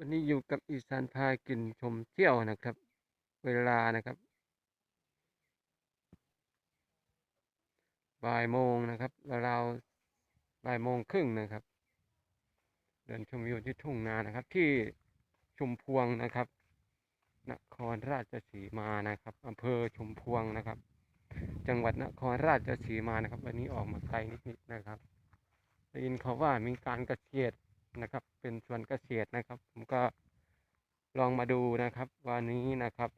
วันนี้อยู่กับอีสานพากินชมเที่ยวนะครับ เวลานะครับบ่ายโมงนะครับราวบ่ายโมงครึ่งนะครับ เดินชมวิวที่ทุ่งนานะครับ ที่ชุมพวงนะครับนครราชสีมานะครับอำเภอชุมพวงนะครับ จังหวัดนครราชสีมานะครับ วันนี้ออกมาไกลนิดๆนะครับได้ยินเขาว่ามีการเกษตร นะครับ เป็นสวนเกษตรนะครับ ผมก็ลองมาดูนะครับ วันนี้นะครับ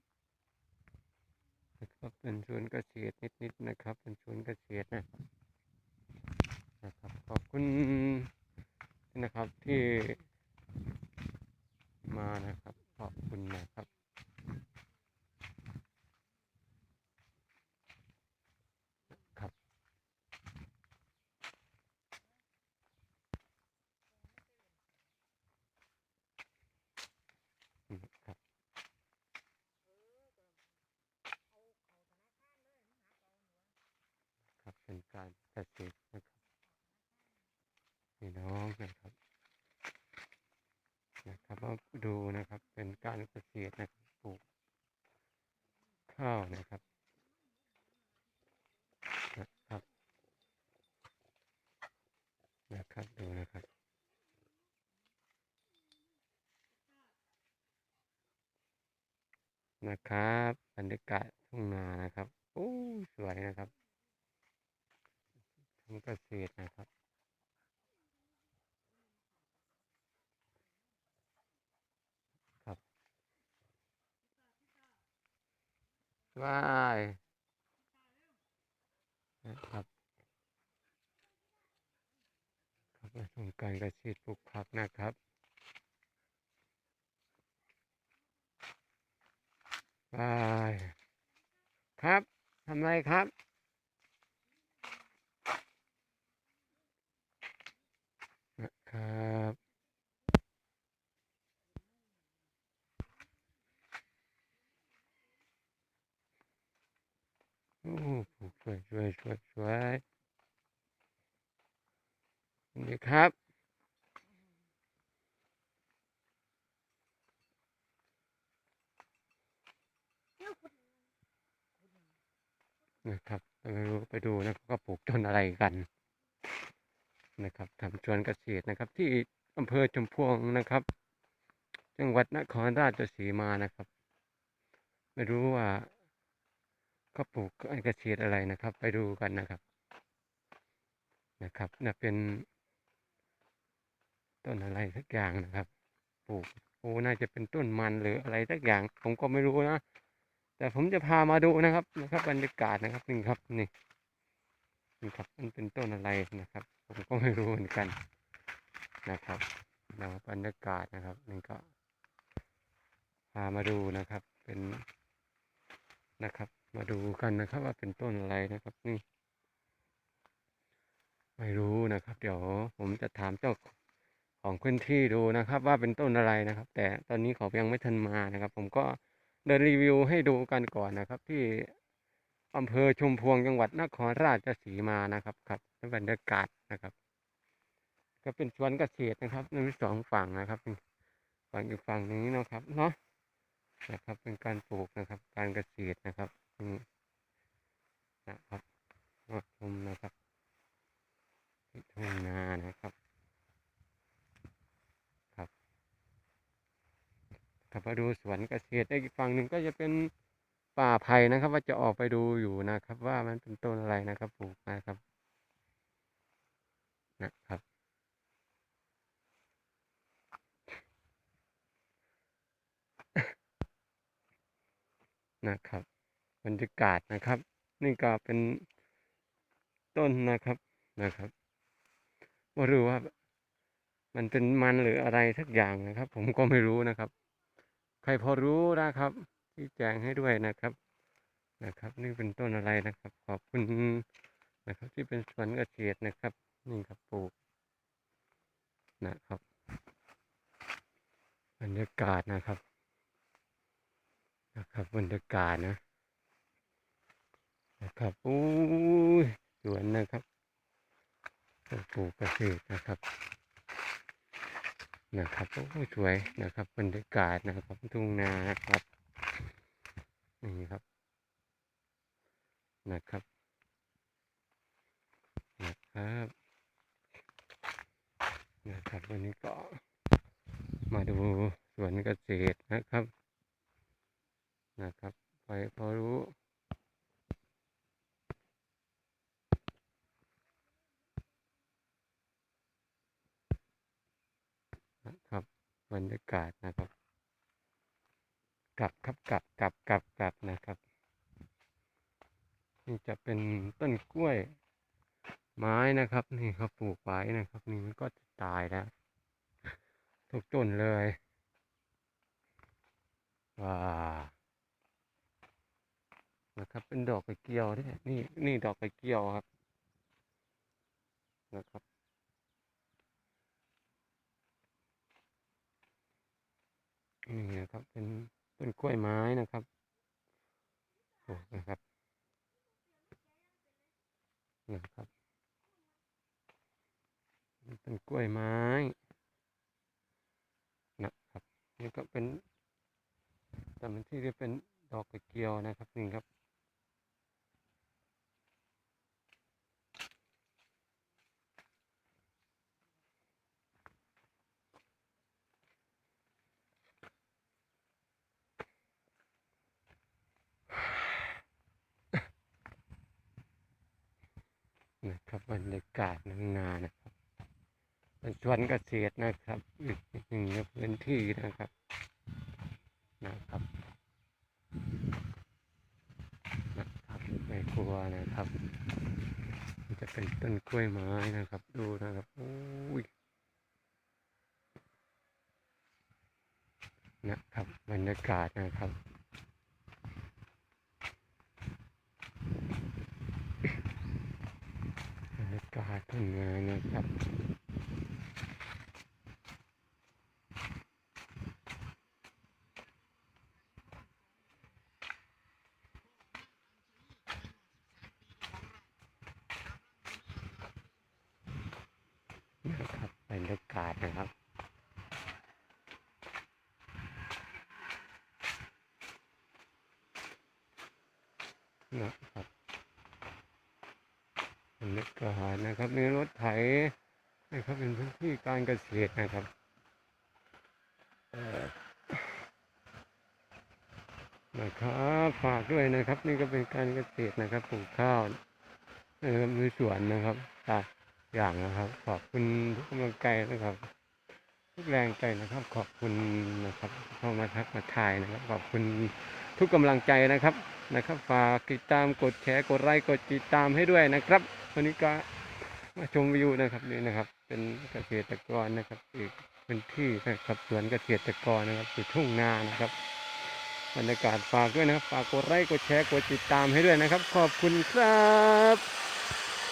นะครับเป็นสวนเกษตรนิดๆนะครับ เป็นสวนเกษตรนะนะครับขอบคุณนะครับที่มานะครับขอบคุณนะครับ อืมครับ ครับ เป็น การเกษตรนะครับพี่น้องนะครับนะครับมาดูนะครับเป็นการเกษตรนะครับปลูกข้าวนะครับนะครับนะครับดูนะครับนะครับบรรยากาศทุ่งนานะครับโอ้สวยนะครับ ทำเกษตรนะครับ ครับว้ายนะครับครับมาชมการเกษตรปลูกผักนะครับว้ายครับทำไรครับโอ้ปลูก สวยสวยสวยสวยนี่ครับนะครับไม่รู้ไปดูนะครับก็ปลูกต้นอะไรกัน นะครับทำสวนเกษตรนะครับ ที่อำเภอชมพวงนะครับ จังหวัดนครราชสีมานะครับ ไม่รู้ว่า เขาปลูกไอ้เกษตรอะไรนะครับ ไปดูกันนะครับ นะครับน่าเป็น ต้นอะไรสักอย่างนะครับ ปลูกโอ้น่าจะเป็นต้นมันหรืออะไรสักอย่าง ผมก็ไม่รู้นะ แต่ผมจะพามาดูนะครับนะครับ บรรยากาศนะครับนี่ครับนี่นี่ครับมันเป็นต้นอะไรนะครับ ผมก็ไม่รู้เหมือนกันนะครับนะบรรยากาศนะครับนี่ก็พามาดูนะครับ เป็นนะครับ มาดูกันนะครับว่าเป็นต้นอะไรนะครับนี่ ไม่รู้นะครับ เดี๋ยวผมจะถามเจ้าของพื้นที่ดูนะครับ ว่าเป็นต้นอะไรนะครับ แต่ตอนนี้เขายังไม่ทันมานะครับ ผมก็เดินรีวิวให้ดูกันก่อนนะครับ ที่อำเภอชุมพวงจังหวัดนครราชสีมานะครับครับบรรยากาศนะครับ ก็เป็นสวนเกษตรนะครับมีสองฝั่งนะครับฝั่งอีกฝั่งนึงนะครับเนาะนะครับเป็นการปลูกนะครับ การเกษตรนะครับ นะครับมาชมนะครับที่ทุ่งนานะครับ ครับครับมาดูสวนเกษตรอีกฝั่งหนึ่งก็จะเป็นป่าไผ่นะครับ ว่าจะออกไปดูอยู่นะครับ ว่ามันเป็นต้นอะไรนะครับปลูกนะครับ นะครับนะครับ รรยากาศนะครับ นี่ก็เป็นต้นนะครับนะครับไม่รู้ว่า มันเป็นมันหรืออะไรสักอย่างนะครับ ผมก็ไม่รู้นะครับ ใครพอรู้นะครับที่แจ้งให้ด้วยนะครับนะครับ นี่เป็นต้นอะไรนะครับ ขอบคุณนะครับ ที่เป็นสวนเกษตรนะครับ นี่ครับปลูกนะครับบรรยากาศนะครับ นะครับบรรยากาศนะ นะครับอู้ยสวนนะครับปลูกเกษตรนะครับนะครับโอ้สวยนะครับบรรยากาศนะครับทุ่งนาครับนี่ครับนะครับนะครับนะครับวันนี้ก็มาดูสวนเกษตรนะครับนะครับไปพอรู้ นะครั บรรยากาศนะครับ กลับครับกลับกลับกลับกลับนะครับ นี่จะเป็นต้นกล้วย ไม้นะครับ นี่เขาปลูกไว้นะครับ นี่มันก็จะตายแล้วทุกต้นเลยว้านะครับ เป็นดอกกระเจียวด้วยนี่นี่ดอกกระเจียวครับ นะครับ นี่นะครับ เป็นต้นกล้วยไม้นะครับโอ้นะครับนะครับเป็นกล้วยไม้นะครับนี่ก็เป็นแต่มันที่จะเป็นดอกกระเจียวนะครับนี่ครับ นะครับบรรยากาศนางนานะครับเป็นสวนเกษตรนะครับอีกหนึ่งพื้นที่นะครับนะครับนะครับในครัวนะครับมันจะเป็นต้นกล้วยไม้นะครับ ดูนะครับโอ้ยนะครับบรรยากาศนะครับ บรรยากานานะครับนะครับบรรยากาศนะครับนะครับ บรรยากาศนะครับมีรถไถนะครับเป็นพื้นที่การเกษตรนะครับนะครับฝากด้วยนะครับ นี่ก็เป็นการเกษตรนะครับปลูกข้าวนะครับมีสวนนะครับต่างอย่างนะครับ ขอบคุณทุกกำลังใจนะครับ ทุกแรงใจนะครับ ขอบคุณนะครับเข้ามาทักมาทายนะครับ ขอบคุณทุกกำลังใจนะครับนะครับ ฝากติดตามกดแชร์กดไลค์กดติดตามให้ด้วยนะครับ วันนี้ก็มาชมวิวนะครับนี่นะครับ เป็นเกษตรกรนะครับอีกพื้นที่นะครับสวนเกษตรกรนะครับอยู่ทุ่งนานะครับบรรยากาศฝากด้วยนะครับฝากกดไลค์กดแชร์กดติดตามให้ด้วยนะครับ ขอบคุณครับ